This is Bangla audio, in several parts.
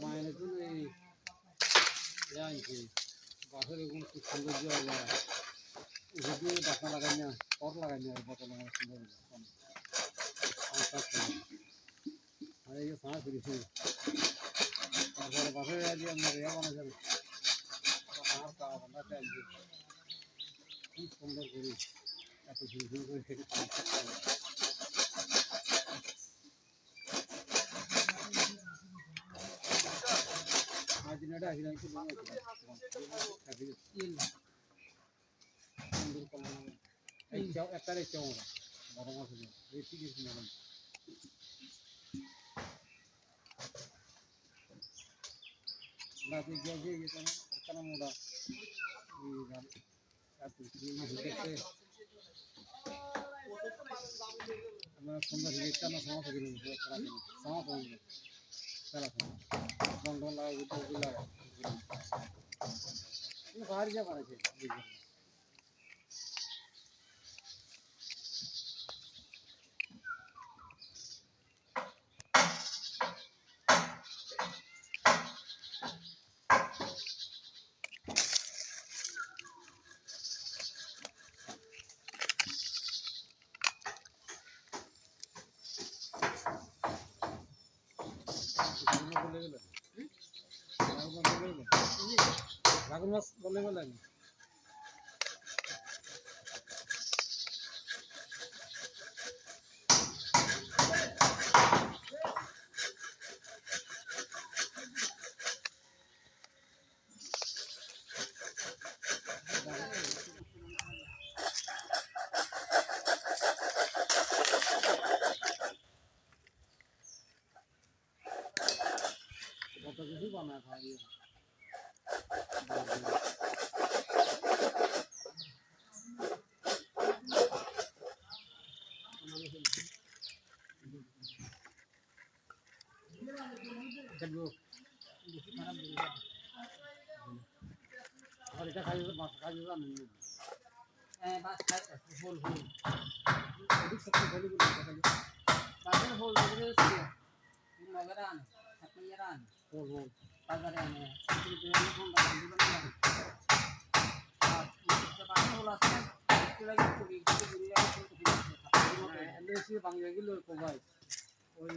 মায়ের তো নেই জানছি বাসের কোনো খুব সৌন্দর্য হবে ওষুধ ডাক্তার লাগাই না লাগাই না বোতল আমার সুন্দর আর এই যে খুব সুন্দর করি এত সুন্দর করে দিনটা আসলে আমি চাও একটারে চাও বড় মাছ আছে গিয়ে গেছে না কেন মোটা আমরা সুন্দর একটা না? সমস্যা দিল সমস্যা দিল চলা দন দন লাগা উঠে উঠে লাগা বাড়ি যা পারেছে মাছ বলে বলে কত কিছু বানায় খাওয়া দিয়ে চলবো বাংলা গেল ভাই ওই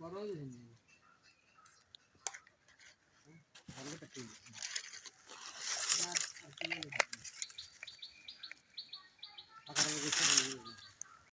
Para değil.